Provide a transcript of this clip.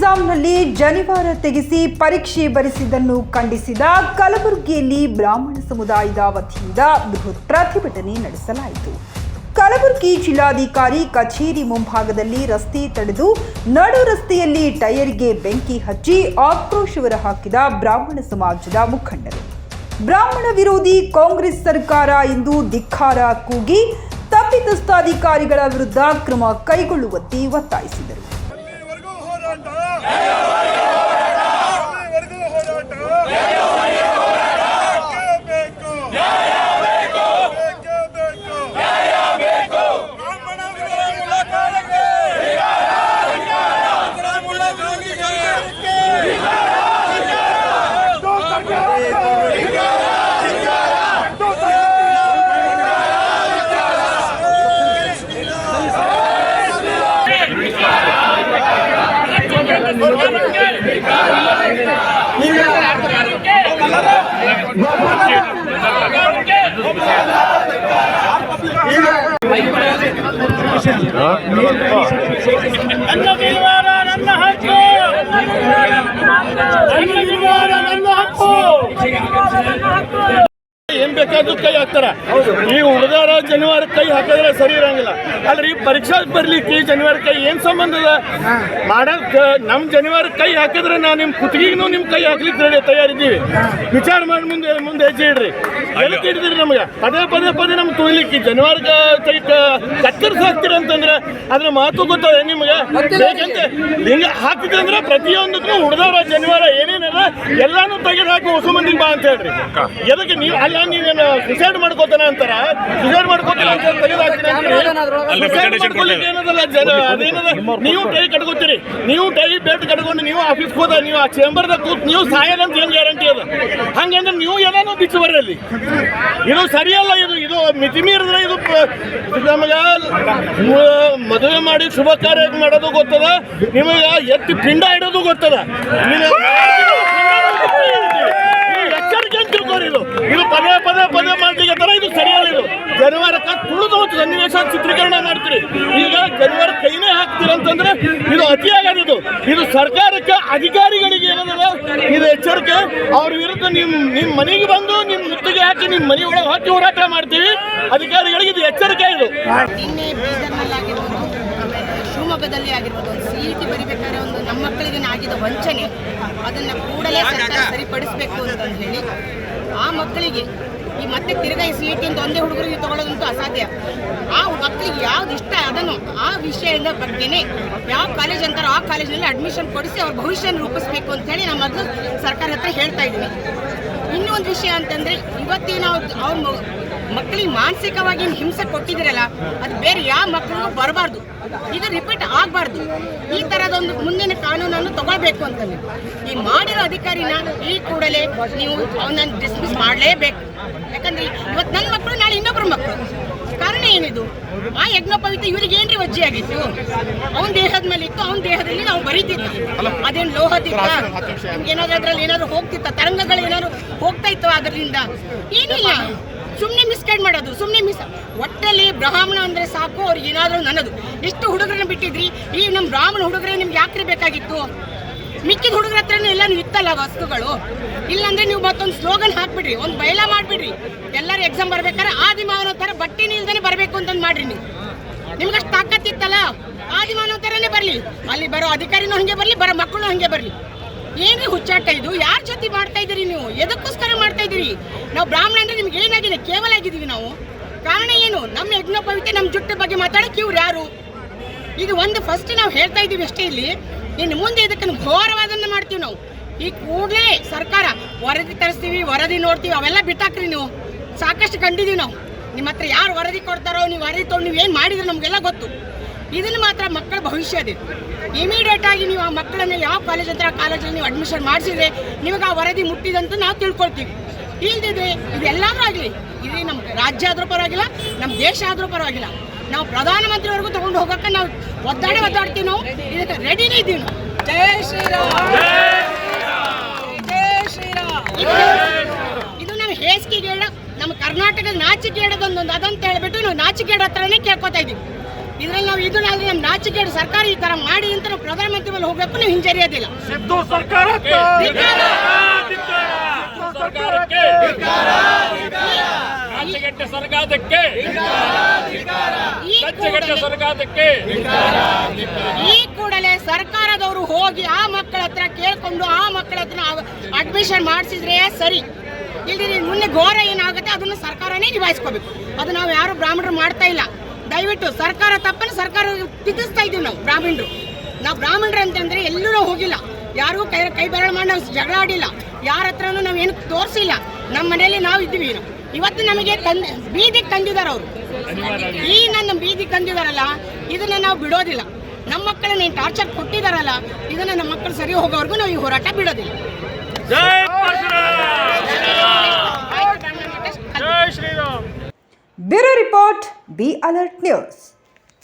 ಎಕ್ಸಾಮ್ನಲ್ಲಿ ಜನಿವಾರ ತೆಗೆಸಿ ಪರೀಕ್ಷೆ ಬರೆಸಿದ್ದನ್ನು ಖಂಡಿಸಿದ ಕಲಬುರಗಿಯಲ್ಲಿ ಬ್ರಾಹ್ಮಣ ಸಮುದಾಯದ ವತಿಯಿಂದ ಬೃಹತ್ ಪ್ರತಿಭಟನೆ ನಡೆಸಲಾಯಿತು. ಕಲಬುರಗಿ ಜಿಲ್ಲಾಧಿಕಾರಿ ಕಚೇರಿ ಮುಂಭಾಗದಲ್ಲಿ ರಸ್ತೆ ತಡೆದು ನಡು ರಸ್ತೆಯಲ್ಲಿ ಟೈರ್ಗೆ ಬೆಂಕಿ ಹಚ್ಚಿ ಆಕ್ರೋಶ ಹೊರಹಾಕಿದ ಬ್ರಾಹ್ಮಣ ಸಮಾಜದ ಮುಖಂಡರು. ಬ್ರಾಹ್ಮಣ ವಿರೋಧಿ ಕಾಂಗ್ರೆಸ್ ಸರ್ಕಾರ ಎಂದು ಧಿಕ್ಕಾರ ಕೂಗಿ ತಪ್ಪಿತಸ್ಥಾಧಿಕಾರಿಗಳ ವಿರುದ್ಧ ಕ್ರಮ ಕೈಗೊಳ್ಳುವಂತೆ ಒತ್ತಾಯಿಸಿದರು. ¡Santo! ಏನ್ ಬೇಕಾದ್ರೂ ಕೈ ಹಾಕ್ತಾರೆ. ಈ ಹುಡುಗರ ಜನಿವಾರ ಕೈ ಹಾಕಿದ್ರೆ ಸರಿ ಇರಂಗಿಲ್ಲ. ಅಲ್ರಿ ಪರೀಕ್ಷಾ ಬರ್ಲಿಕ್ಕೆ ಜನಿವಾರ ಕೈ ಏನ್ ಸಂಬಂಧ ಅದ ಮಾಡಕ್ ನಮ್ ಜನಿವಾರ ಕೈ ಹಾಕಿದ್ರೆ ನಾ ನಿಮ್ ಕುತ್ತಿಗೆಗೂ ನಿಮ್ ಕೈ ಹಾಕ್ಲಿಕ್ಕೆ ರೆಡಿ ತಯಾರಿದ್ದೀವಿ. ವಿಚಾರ ಮಾಡಿ ಮುಂದೆ ಮುಂದೆ ಹೆಜ್ಜೆ ಇಡ್ರಿ. ಎಲ್ಲಿ ಹಿಡಿದ್ರಿ ನಮ್ಗೆ? ಪದೇ ಪದೇ ಪದೇ ನಮ್ಗೆ ತುಳಿಲಿಕ್ಕೆ ಜನಿವಾರ ಕೈ ಕತ್ತರಿಸಿ ಹಾಕ್ತೀರ ಅಂತಂದ್ರೆ ಅದ್ರ ಮಾತು ಗೊತ್ತದೆ ನಿಮ್ಗೆ? ಯಾಕಂದ್ರೆ ಹಿಂಗ ಹಾಕಿದ್ರೆ ಪ್ರತಿಯೊಂದಕ್ಕೂ ಹುಡುಗರ ಜನಿವಾರ ಏನೇನಲ್ಲ ಎಲ್ಲಾನು ತೆಗೆದು ಹಾಕಿ ಹೊಸ ಮಂದಿಗೆ ಬಾ ಅಂತ ಹೇಳ್ರಿ. ಎದಕ್ಕೆ ನೀವು ಅಲ್ಲ ನೀವೇನು ಸುಸೈಡ್ ಮಾಡ್ಕೋತಾನ ಅಂತಾರ? ಸುಸೈಡ್ ಮಾಡ್ಕೋತಾನ ಅಂತ ನೀವು ಟೈ ಕಟ್ಕೋತೀರಿ. ನೀವು ಟೈ ಬೆಲ್ಟ್ ಕಟ್ಕೊಂಡು ನೀವು ಆಫೀಸ್ ಹೋದ ನೀವು ಆ ಚೇಂಬರ್ದಾಗ ಕೂತ್ ನೀವು ಸಾಯಲ್ಲ ಅಂತ ಏನ್ ಗ್ಯಾರಂಟಿ ಅದ? ಹಂಗಂದ್ರೆ ನೀವು ಏನೇನೋ ಬಿಚ್ಚು ಬರ್ರಿ ಅಲ್ಲಿ ಇದು ಸರಿಯಲ್ಲ ಇದು ಇದು ಮಿತಿ ಮೀರಿದ್ರೆ ಇದು ನಮಗೆ ನಮಗ ಮದುವೆ ಮಾಡಿ ಶುಭ ಕಾರ್ಯ ಮಾಡೋದು ಗೊತ್ತದ? ನಿಮಗೆ ಎತ್ತಿ ಪಿಂಡ ಇಡೋದು ಗೊತ್ತದ ನೀವು ನೀವು ಎಚ್ಚರಿಕೆ ಅಂತ ತಿಳ್ಕೊರಿ ಇದು ಪದೇ ಪದೇ ಪದೇ ಮಾಡ್ಲಿಕ್ಕೆ ತರ ಇದು ಸರಿಯಲ್ಲ ಇದು. ಜನವರ ತುಳಿದು ಮತ್ತು ಸನ್ನಿವೇಶ ಚಿತ್ರೀಕರಣ ಮಾಡ್ತೀರಿ. ಈಗ ಜನವರ ಕೈನೇ ಹಾಕ್ತೀರ ಅಂತಂದ್ರೆ ಇದು ಅತಿಯಾಗದು ಇದು. ಸರ್ಕಾರಕ್ಕೆ ಅಧಿಕಾರಿಗಳಿಗೆ ಏನದಲ್ಲ ಇದು ಎಚ್ಚರಿಕೆ. ಅವ್ರ ವಿರುದ್ಧ ನಿಮ್ ನಿಮ್ ಮನೆಗೆ ಬಂದು ನಿಮ್ ಮುತ್ತಿಗೆ ಹಾಕಿ ನಿಮ್ ಮನೆ ಒಳಗೆ ಹಾಕಿ ಹೋರಾಟ ಮಾಡ್ತೀವಿ. ಅಧಿಕಾರಿಗಳಿಗೆ ಇದು ಎಚ್ಚರಿಕೆ ಇದು ನಿನ್ನೆ ಬೀದರ್ನಲ್ಲಿ ಆಗಿರ್ಬೋದು ಆಮೇಲೆ ಶಿವಮೊಗ್ಗದಲ್ಲಿ ಆಗಿರ್ಬೋದು ಒಂದು ಸಿ ಇ ಟಿ ಬರಿಬೇಕಾದ್ರೆ ಒಂದು ನಮ್ಮ ಮಕ್ಕಳಿಗೆ ಆಗಿದ ವಂಚನೆ ಅದನ್ನು ಕೂಡಲೇ ಸರ್ಕಾರ ಸರಿಪಡಿಸಬೇಕು ಅಂತಂದು ಹೇಳಿ. ಆ ಮಕ್ಕಳಿಗೆ ಈ ಮತ್ತೆ ತಿರ್ಗಾ ಈ ಸಿ ಇ ಟಿ ಅಂತ ಒಂದೇ ಹುಡುಗರಿಗೆ ತಗೊಳ್ಳೋದಂತೂ ಅಸಾಧ್ಯ. ಆ ಮಕ್ಕಳಿಗೆ ಯಾವ್ದು ಇಷ್ಟ ಅದನ್ನು ಆ ವಿಷಯದ ಬಗ್ಗೆನೇ ಯಾವ ಕಾಲೇಜ್ ಅಂತಾರೋ ಆ ಕಾಲೇಜಿನಲ್ಲಿ ಅಡ್ಮಿಷನ್ ಕೊಡಿಸಿ ಅವ್ರ ಭವಿಷ್ಯ ರೂಪಿಸಬೇಕು ಅಂತ ಹೇಳಿ ನಮ್ಮ ಮೊದಲು ಸರ್ಕಾರ ಹತ್ರ ಹೇಳ್ತಾ ಇದ್ದೀನಿ. ಇನ್ನೊಂದು ವಿಷಯ ಅಂತಂದ್ರೆ ಇವತ್ತಿನ ಅವ್ರ ಮಕ್ಕಳಿಗೆ ಮಾನಸಿಕವಾಗಿ ಹಿಂಸೆ ಕೊಟ್ಟಿದ್ದೀರಲ್ಲ, ಅದು ಬೇರೆ ಯಾವ ಮಕ್ಕಳಿಗೂ ಬರಬಾರ್ದು. ಇದು ರಿಪೀಟ್ ಆಗಬಾರ್ದು. ಈ ಥರದೊಂದು ಮುಂದಿನ ಕಾನೂನನ್ನು ತಗೊಳ್ಬೇಕು ಅಂತಂದು ಈ ಮಾಡಿರೋ ಅಧಿಕಾರಿನ ಈ ಕೂಡಲೇ ನೀವು ಅವನನ್ನು ಡಿಸ್ಮಿಸ್ ಮಾಡಲೇಬೇಕು. ಯಾಕಂದ್ರೆ ಇವತ್ತು ನನ್ನ ಮಕ್ಕಳು, ನಾಳೆ ಇನ್ನೊಬ್ಬರು ಮಕ್ಕಳು. ಕಾರಣ ಏನಿದು? ಆ ಯಜ್ಞೋಪವಿತ ಇವರಿಗೆ ಏನ್ರಿ ವಜ್ಜೆ ಆಗಿತ್ತು? ಅವನ ದೇಹದ ಮೇಲೆ ಇತ್ತು, ಅವನ ದೇಹದಲ್ಲಿ ನಾವು ಬರೀತಿದ್ದ ಅದೇನು ಲೋಹದಿತ್ತ ಏನಾದ್ರೂ ಅದ್ರಲ್ಲಿ ಏನಾದ್ರು ಹೋಗ್ತಿತ್ತ? ತರಂಗಗಳು ಏನಾದ್ರು ಹೋಗ್ತಾ ಇತ್ತು ಅದರಿಂದ? ಏನಿಲ್ಲ. ಸುಮ್ಮನೆ ಮಿಸ್ಗೈಡ್ ಮಾಡೋದು ಸುಮ್ಮನೆ ಮಿಸ್ ಒಟ್ಟಲ್ಲಿ ಬ್ರಾಹ್ಮಣ ಅಂದರೆ ಸಾಕು, ಅವ್ರಿಗೆ ಏನಾದರೂ ನನ್ನದು. ಎಷ್ಟು ಹುಡುಗರನ್ನ ಬಿಟ್ಟಿದ್ರಿ, ಈ ನಮ್ಮ ಬ್ರಾಹ್ಮಣ ಹುಡುಗರೇ ನಿಮ್ಗೆ ಯಾಕ್ರಿ ಬೇಕಾಗಿತ್ತು? ಮಿಕ್ಕಿದ ಹುಡುಗರ ಹತ್ರನೂ ಎಲ್ಲಾನು ಇತ್ತಲ್ಲ ವಸ್ತುಗಳು? ಇಲ್ಲಾಂದ್ರೆ ನೀವು ಮತ್ತೊಂದು ಸ್ಲೋಗನ್ ಹಾಕ್ಬಿಡ್ರಿ, ಒಂದು ಬಯಲ ಮಾಡಿಬಿಡ್ರಿ. ಎಲ್ಲರೂ ಎಕ್ಸಾಮ್ ಬರ್ಬೇಕಾದ್ರೆ ಆದಿಮಾವನ ಥರ ಬಟ್ಟೆ ನಿಲ್ದೇ ಬರಬೇಕು ಅಂತಂದು ಮಾಡ್ರಿ ನೀವು. ನಿಮ್ಗೆ ಅಷ್ಟು ತಾಕತ್ತಿತ್ತಲ್ಲ? ಆದಿಮಾನವ ಥರನೇ ಬರಲಿ. ಅಲ್ಲಿ ಬರೋ ಅಧಿಕಾರಿನೂ ಹಂಗೆ ಬರಲಿ, ಬರೋ ಮಕ್ಕಳು ಹಂಗೆ ಬರಲಿ. ಏನ್ರಿ ಹುಚ್ಚಾಟ ಇದು? ಯಾರ ಜೊತೆ ಮಾಡ್ತಾ ಇದ್ದೀರಿ ನೀವು? ಎದಕ್ಕೋಸ್ಕರ ಮಾಡ್ತಾ ಇದ್ದೀರಿ ನಾವು ಬ್ರಾಹ್ಮಣ ಅಂದ್ರೆ ನಿಮ್ಗೆ ಏನಾಗಿದೆ? ಕೇವಲ ಆಗಿದ್ದೀವಿ ನಾವು. ಕಾರಣ ಏನು? ನಮ್ಮ ಯಜ್ಞೋಪವಿತೆ ನಮ್ಮ ಜುಟ್ಟ ಬಗ್ಗೆ ಮಾತಾಡಕ್ಕೆ ಇವ್ರು ಯಾರು? ಇದು ಒಂದು ಫಸ್ಟ್ ನಾವು ಹೇಳ್ತಾ ಇದ್ದೀವಿ ಅಷ್ಟೇ ಇಲ್ಲಿ. ಇನ್ನು ಮುಂದೆ ಇದಕ್ಕೆ ಘೋರವಾದನ್ನ ಮಾಡ್ತೀವಿ ನಾವು. ಈ ಕೂಡಲೇ ಸರ್ಕಾರ ವರದಿ ತರಿಸ್ತೀವಿ, ವರದಿ ನೋಡ್ತೀವಿ, ಅವೆಲ್ಲ ಬಿಟ್ಟಾಕ್ರಿ ನೀವು. ಸಾಕಷ್ಟು ಕಂಡಿದೀವಿ ನಾವು. ನಿಮ್ಮ ಹತ್ರ ಯಾರು ವರದಿ ಕೊಡ್ತಾರೋ, ನೀವು ವರದಿ ತೊಗೊಂಡು ನೀವು ಏನು ಮಾಡಿದ್ರೆ ನಮಗೆಲ್ಲ ಗೊತ್ತು. ಇದನ್ನು ಮಾತ್ರ ಮಕ್ಕಳ ಭವಿಷ್ಯ ಇದೆ ಇಮಿಡಿಯೇಟ್ ಆಗಿ ನೀವು ಆ ಮಕ್ಕಳನ್ನ ಯಾವ ಕಾಲೇಜ್ ಅಂತ ಕಾಲೇಜಲ್ಲಿ ನೀವು ಅಡ್ಮಿಷನ್ ಮಾಡಿಸಿದ್ರೆ ನಿಮಗೆ ಆ ವರದಿ ಮುಟ್ಟಿದಂತ ನಾವು ತಿಳ್ಕೊಳ್ತೀವಿ. ಇಲ್ದಿದ್ರೆ ಇದೆಲ್ಲರೂ ಆಗಲಿ. ಇದು ನಮ್ಮ ರಾಜ್ಯ ಆದರೂ ಪರವಾಗಿಲ್ಲ ನಮ್ಮ ದೇಶ ಆದರೂ ಪರವಾಗಿಲ್ಲ. ನಾವು ಪ್ರಧಾನಮಂತ್ರಿವರೆಗೂ ತಗೊಂಡು ಹೋಗಕ್ಕೆ ನಾವು ಒದ್ದಾಡಿ ಒದ್ದಾಡ್ತೀವಿ ನಾವು. ಇದಕ್ಕೆ ರೆಡಿನೇ ಇದ್ದೀವಿ ನಾವು. ಜೈ ಶ್ರೀರಾಮ್. ಜಯ ಶ್ರೀರಾಮ್. ಇದು- ನಮ್ಮ ಹೇಸಿಗೆಗೇಡ ನಮ್ಮ ಕರ್ನಾಟಕದ ನಾಚಿಕೆಗೇಡದೊಂದೊಂದು ಅದಂತ ಹೇಳ್ಬಿಟ್ಟು ನಾವು ನಾಚಿಕೆಗೇಡ ಹತ್ರನೇ ಕೇಳ್ಕೊತಾ ಇದ್ದೀವಿ. ಇದ್ರಲ್ಲಿ ನಾವು ಇದನ್ನಾದ್ರೆ ನಮ್ಮ ನಾಚಿಕೆಡು ಸರ್ಕಾರ ಈ ತರ ಮಾಡಿ ಅಂತ ನಾವು ಪ್ರಧಾನಮಂತ್ರಿ ಮೇಲೆ ಹೋಗ್ಬೇಕು ನೀವು ಹಿಂಜರಿಯೋದಿಲ್ಲ. ಸಿದ್ದು ಸರ್ಕಾರಕ್ಕೆ! ಸರ್ಕಾರಕ್ಕೆ ಈ ಕೂಡಲೇ- ಸರ್ಕಾರದವರು ಹೋಗಿ ಆ ಮಕ್ಕಳ ಹತ್ರ ಕೇಳ್ಕೊಂಡು ಆ ಮಕ್ಕಳ ಹತ್ರ ಅಡ್ಮಿಷನ್ ಮಾಡಿಸಿದ್ರೆ ಸರಿ. ಇಲ್ಲಿ ಮುಂದೆ ಘೋರ ಏನಾಗುತ್ತೆ ಅದನ್ನು ಸರ್ಕಾರನೇ ನಿಭಾಯಿಸ್ಕೋಬೇಕು. ಅದು ನಾವು ಯಾರು ಬ್ರಾಹ್ಮಣರು ಮಾಡ್ತಾ ಇಲ್ಲ. ದಯವಿಟ್ಟು ಸರ್ಕಾರ ತಪ್ಪನ್ನು ಸರ್ಕಾರ ತಿದ್ದಿಸ್ತಾ ಇದೀವಿ ನಾವು, ಬ್ರಾಹ್ಮಣರು. ನಾವು ಬ್ರಾಹ್ಮಣರು ಅಂತಂದ್ರೆ ಎಲ್ಲೂ ನಾವು ಹೋಗಿಲ್ಲ. ಯಾರಿಗೂ ಕೈ ಕೈ ಬೆರಳು ಮಾಡಿ ನಾವು ಜಗಳ ಆಡಿಲ್ಲ. ಯಾರ ಹತ್ರನೂ ನಾವು ಏನು ತೋರಿಸಿಲ್ಲ. ನಮ್ಮ ಮನೆಯಲ್ಲಿ ನಾವು ಇದ್ದೀವಿ ಇವತ್ತು ನಮಗೆ ತಂದ ಬೀದಿಗೆ ತಂದಿದ್ದಾರೆ ಅವರು. ಈ ನನ್ನ ಬೀದಿಗೆ ತಂದಿದಾರಲ್ಲ ಇದನ್ನ ನಾವು ಬಿಡೋದಿಲ್ಲ. ನಮ್ಮ ಮಕ್ಕಳನ್ನ ಈ ಟಾರ್ಚರ್ ಕೊಟ್ಟಿದಾರಲ್ಲ ಇದನ್ನ ನಮ್ಮ ಮಕ್ಕಳು ಸರಿ ಹೋಗೋವರೆಗೂ ನಾವು ಈ ಹೋರಾಟ ಬಿಡೋದಿಲ್ಲ. ಜೈ ಪರಶುರಾಮ್! ಆಯ್ತು, ಬ್ರಾಹ್ಮಣ ಮತ- ಜೈ Shriram! Bureau report B alert news.